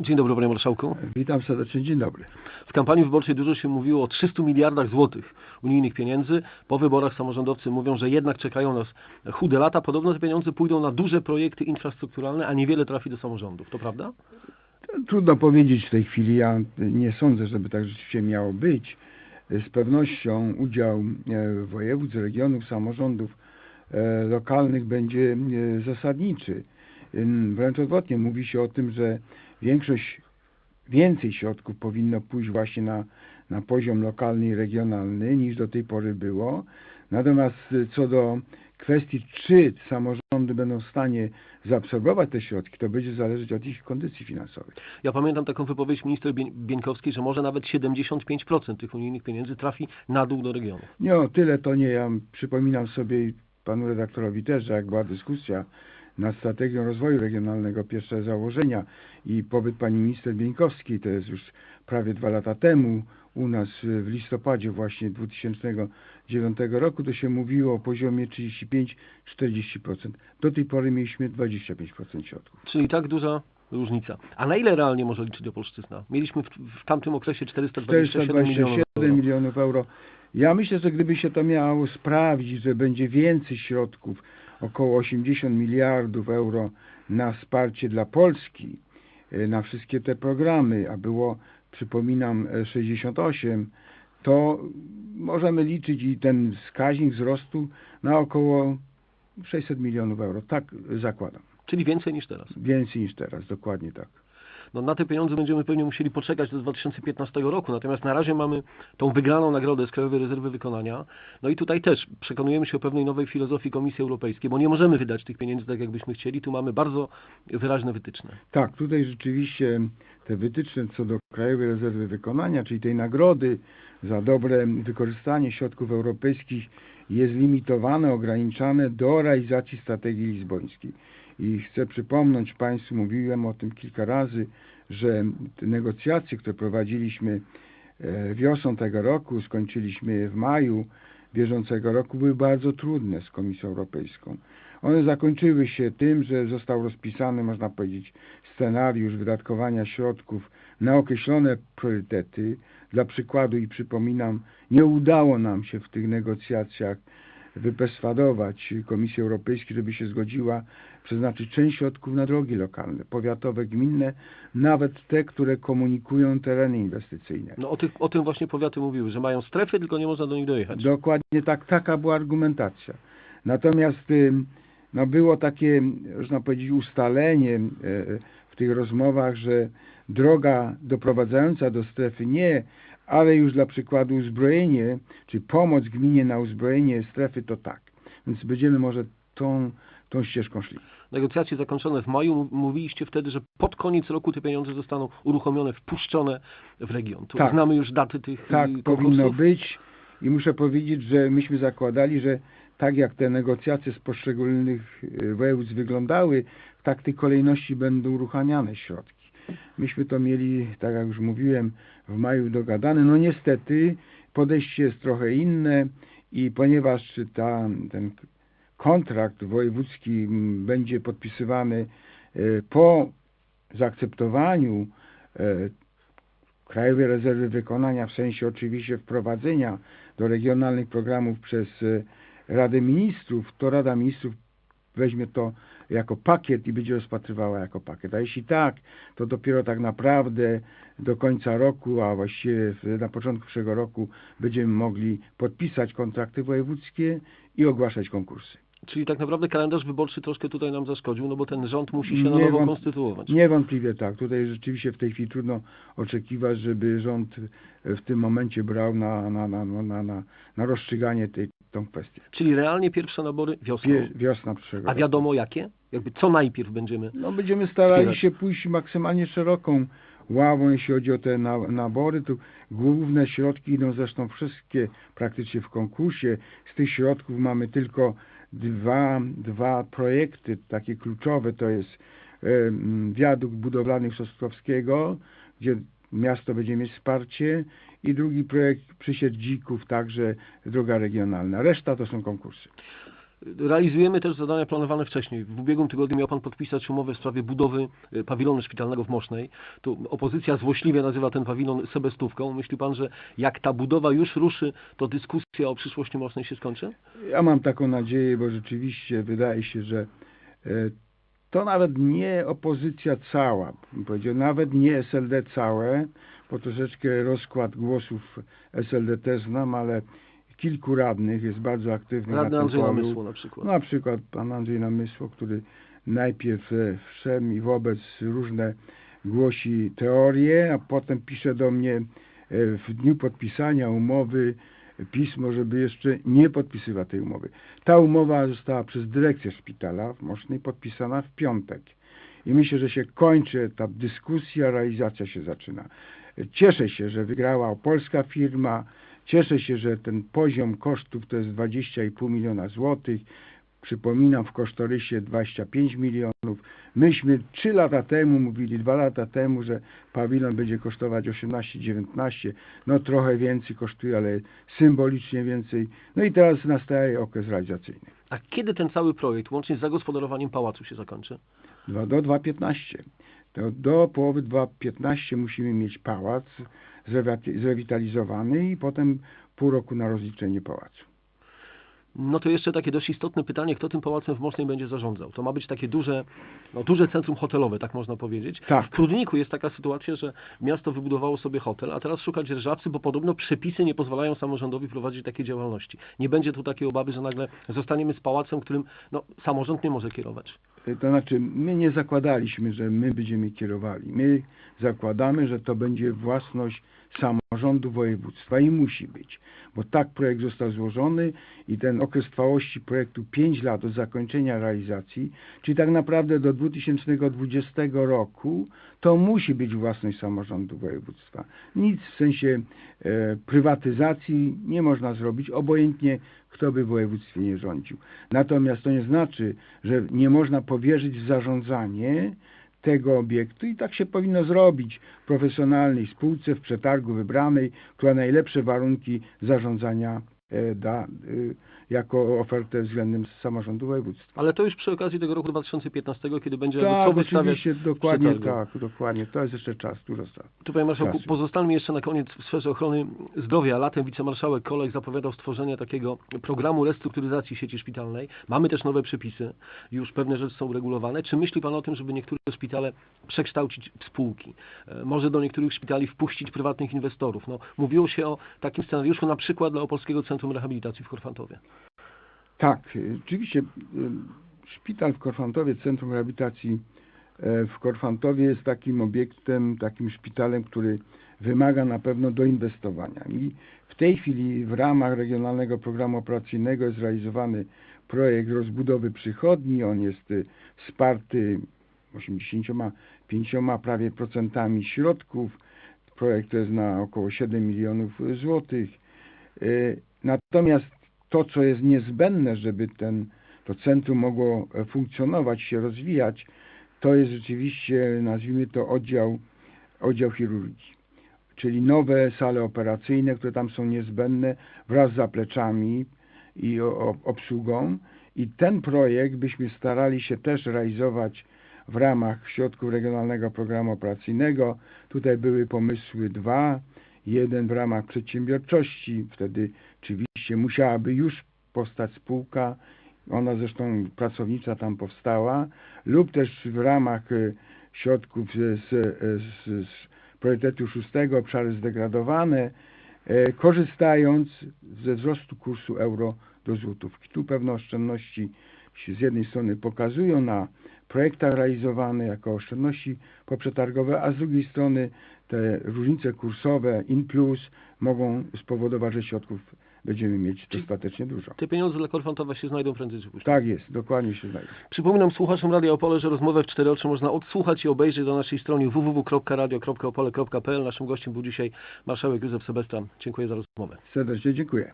Dzień dobry, panie marszałku. Witam serdecznie, dzień dobry. W kampanii wyborczej dużo się mówiło o 300 miliardach złotych unijnych pieniędzy. Po wyborach samorządowcy mówią, że jednak czekają nas chude lata. Podobno te pieniądze pójdą na duże projekty infrastrukturalne, a niewiele trafi do samorządów. To prawda? Trudno powiedzieć w tej chwili, ja nie sądzę, żeby tak rzeczywiście miało być. Z pewnością udział e, województw, regionów, samorządów e, lokalnych będzie e, zasadniczy. Wręcz odwrotnie, mówi się o tym, że większość, więcej środków powinno pójść właśnie na, na poziom lokalny i regionalny niż do tej pory było. Natomiast co do kwestii, czy samorządy będą w stanie zaabsorbować te środki, to będzie zależeć od ich kondycji finansowej. Ja pamiętam taką wypowiedź minister Bieńkowskiej, że może nawet 75% tych unijnych pieniędzy trafi na dół do regionów. Nie, o tyle to nie. Ja przypominam sobie panu redaktorowi też, że jak była dyskusja nad strategią rozwoju regionalnego, pierwsze założenia i pobyt pani minister Bieńkowskiej, to jest już prawie dwa lata temu, u nas w listopadzie właśnie 2009 roku, to się mówiło o poziomie 35-40%. Do tej pory mieliśmy 25% środków. Czyli tak duża różnica. A na ile realnie może liczyć Opolszczyzna? Mieliśmy w, w tamtym okresie 427, 427 milionów, milionów euro. Ja myślę, że gdyby się to miało sprawdzić, że będzie więcej środków, około 80 miliardów euro na wsparcie dla Polski, e, na wszystkie te programy, a było, przypominam, 68, to możemy liczyć i ten wskaźnik wzrostu na około 600 milionów euro. Tak zakładam. Czyli więcej niż teraz. Więcej niż teraz, dokładnie tak. No, na te pieniądze będziemy pewnie musieli poczekać do 2015 roku, natomiast na razie mamy tą wygraną nagrodę z Krajowej Rezerwy Wykonania. No i tutaj też przekonujemy się o pewnej nowej filozofii Komisji Europejskiej, bo nie możemy wydać tych pieniędzy tak, jakbyśmy chcieli. Tu mamy bardzo wyraźne wytyczne. Tak, tutaj rzeczywiście te wytyczne co do Krajowej Rezerwy Wykonania, czyli tej nagrody za dobre wykorzystanie środków europejskich jest limitowane, ograniczane do realizacji strategii lizbońskiej. I chcę przypomnieć Państwu, mówiłem o tym kilka razy, że te negocjacje, które prowadziliśmy e, wiosną tego roku, skończyliśmy je w maju bieżącego roku, były bardzo trudne z Komisją Europejską. One zakończyły się tym, że został rozpisany, można powiedzieć, scenariusz wydatkowania środków na określone priorytety. Dla przykładu i przypominam, nie udało nam się w tych negocjacjach wyperswadować Komisji Europejskiej, żeby się zgodziła przeznaczyć część środków na drogi lokalne, powiatowe, gminne, nawet te, które komunikują tereny inwestycyjne. No o, tych, o tym właśnie powiaty mówiły, że mają strefy, tylko nie można do nich dojechać. Dokładnie tak, taka była argumentacja. Natomiast no było takie, można powiedzieć, ustalenie e, w tych rozmowach, że droga doprowadzająca do strefy nie, ale już dla przykładu uzbrojenie, czy pomoc gminie na uzbrojenie strefy, to tak. Więc będziemy może tą, tą ścieżką szli. Negocjacje zakończone w maju. Mówiliście wtedy, że pod koniec roku te pieniądze zostaną uruchomione, wpuszczone w region. Tu Tak. znamy już daty tych Tak y, powinno konkursów. być i muszę powiedzieć, że myśmy zakładali, że tak jak te negocjacje z poszczególnych y, województw wyglądały, w tak tej kolejności będą uruchamiane środki. Myśmy to mieli, tak jak już mówiłem, w maju dogadane. No niestety podejście jest trochę inne i ponieważ ta, ten kontrakt wojewódzki będzie podpisywany e, po zaakceptowaniu e, Krajowej Rezerwy Wykonania, w sensie oczywiście wprowadzenia do regionalnych programów przez e, Radę Ministrów, to Rada Ministrów weźmie to jako pakiet i będzie rozpatrywała jako pakiet. A jeśli tak, to dopiero tak naprawdę do końca roku, a właściwie na początku przyszłego roku będziemy mogli podpisać kontrakty wojewódzkie i ogłaszać konkursy. Czyli tak naprawdę kalendarz wyborczy troszkę tutaj nam zaszkodził, no bo ten rząd musi się na nowo wąt- konstytuować. Niewątpliwie tak. Tutaj rzeczywiście w tej chwili trudno oczekiwać, żeby rząd w tym momencie brał na, na, na, na, na, na, rozstrzyganie tej, tą kwestię. Czyli realnie pierwsze nabory wiosną. Wie, wiosna przyszłego A wiadomo jakie? Jakby co najpierw będziemy... No, będziemy starali Wspierać. się pójść maksymalnie szeroką ławą, jeśli chodzi o te na, nabory. Tu główne środki idą zresztą wszystkie praktycznie w konkursie. Z tych środków mamy tylko dwa, dwa projekty takie kluczowe. To jest em, wiadukt budowlany Szostrowskiego, gdzie miasto będzie mieć wsparcie i drugi projekt Przysied Dzików, także droga regionalna. Reszta to są konkursy. Realizujemy też zadania planowane wcześniej. W ubiegłym tygodniu miał Pan podpisać umowę w sprawie budowy y, pawilonu szpitalnego w Mosznej. Tu opozycja złośliwie nazywa ten pawilon sebestówką. Myśli Pan, że jak ta budowa już ruszy, to dyskusja o przyszłości Mosznej się skończy? Ja mam taką nadzieję, bo rzeczywiście wydaje się, że e, to nawet nie opozycja cała, powiedział, nawet nie SLD całe, bo troszeczkę rozkład głosów SLD też znam, ale kilku radnych jest bardzo aktywnych Radny na Andrzej polu. Namysło na przykład. Na przykład pan Andrzej Namysło, który najpierw e, wszedł i wobec różne głosi teorie, a potem pisze do mnie e, w dniu podpisania umowy pismo, żeby jeszcze nie podpisywać tej umowy. Ta umowa została przez dyrekcję szpitala w Mosznej podpisana w piątek. I myślę, że się kończy etap dyskusji, a realizacja się zaczyna. Cieszę się, że wygrała polska firma. Cieszę się, że ten poziom kosztów to jest 20,5 miliona złotych. Przypominam, w kosztorysie 25 milionów. Myśmy 3 lata temu mówili, 2 lata temu, że pawilon będzie kosztować 18-19. No trochę więcej kosztuje, ale symbolicznie więcej. No i teraz nastaje okres realizacyjny. A kiedy ten cały projekt, łącznie z zagospodarowaniem pałacu, się zakończy? Dwa- do 2.15. To do połowy 2.15 musimy mieć pałac zrewitalizowany i potem pół roku na rozliczenie pałacu. No to jeszcze takie dość istotne pytanie, kto tym pałacem w Mosznej będzie zarządzał? To ma być takie duże, no, duże centrum hotelowe, tak można powiedzieć. Tak. W Prudniku jest taka sytuacja, że miasto wybudowało sobie hotel, a teraz szuka dzierżawcy, bo podobno przepisy nie pozwalają samorządowi prowadzić takiej działalności. Nie będzie tu takiej obawy, że nagle zostaniemy z pałacem, którym no, samorząd nie może kierować. To znaczy, my nie zakładaliśmy, że my będziemy kierowali. My zakładamy, że to będzie własność samorządu województwa i musi być, bo tak projekt został złożony i ten okres trwałości projektu 5 lat od zakończenia realizacji, czyli tak naprawdę do 2020 roku, to musi być własność samorządu województwa. Nic w sensie e, prywatyzacji nie można zrobić, obojętnie kto by w województwie nie rządził. Natomiast to nie znaczy, że nie można powierzyć w zarządzanie tego obiektu i tak się powinno zrobić. Profesjonalnej spółce, w przetargu wybranej, która najlepsze warunki zarządzania e, da e, jako ofertę względem samorządu województwa. Ale to już przy okazji tego roku 2015, kiedy będzie Tak, co wystawiać oczywiście, dokładnie tak, dokładnie. To jest jeszcze czas, dużo czasu. Tu, panie marszałku, Czasu. pozostalmy jeszcze na koniec w sferze ochrony zdrowia. Latem wicemarszałek Kolek zapowiadał stworzenie takiego programu restrukturyzacji sieci szpitalnej. Mamy też nowe przepisy, już pewne rzeczy są uregulowane. Czy myśli pan o tym, żeby niektóre szpitale przekształcić w spółki? E, Może do niektórych szpitali wpuścić prywatnych inwestorów? No, mówiło się o takim scenariuszu na przykład dla Opolskiego Centrum Rehabilitacji w Korfantowie. Tak, y, oczywiście y, szpital w Korfantowie, Centrum Rehabilitacji e, w Korfantowie jest takim obiektem, takim szpitalem, który wymaga na pewno doinwestowania. I w tej chwili w ramach Regionalnego Programu Operacyjnego jest realizowany projekt rozbudowy przychodni. On jest y, wsparty 85 prawie procentami środków. Projekt jest na około 7 milionów złotych. Natomiast to, co jest niezbędne, żeby ten, to centrum mogło e, funkcjonować, się rozwijać, to jest rzeczywiście, nazwijmy to, oddział, oddział chirurgii. Czyli nowe sale operacyjne, które tam są niezbędne wraz z zapleczami i obsługą. I ten projekt byśmy starali się też realizować w ramach środków Regionalnego Programu Operacyjnego. Tutaj były pomysły dwa. Jeden w ramach przedsiębiorczości, wtedy oczywiście musiałaby już powstać spółka, ona zresztą pracownicza tam powstała, lub też w ramach e, środków z, z, z, priorytetu szóstego, obszary zdegradowane, e, korzystając ze wzrostu kursu euro do złotówki. Tu pewne oszczędności się z jednej strony pokazują na projektach realizowane jako oszczędności poprzetargowe, a z drugiej strony te różnice kursowe in plus mogą spowodować, że środków będziemy mieć dostatecznie dużo. Te pieniądze dla Korfantowa się znajdą prędzej czy później. Tak jest, dokładnie się znajdzie. Przypominam słuchaczom Radia Opole, że rozmowę w cztery oczy można odsłuchać i obejrzeć na naszej stronie www.radio.opole.pl. Naszym gościem był dzisiaj marszałek Józef Sebestra. Dziękuję za rozmowę. Serdecznie dziękuję.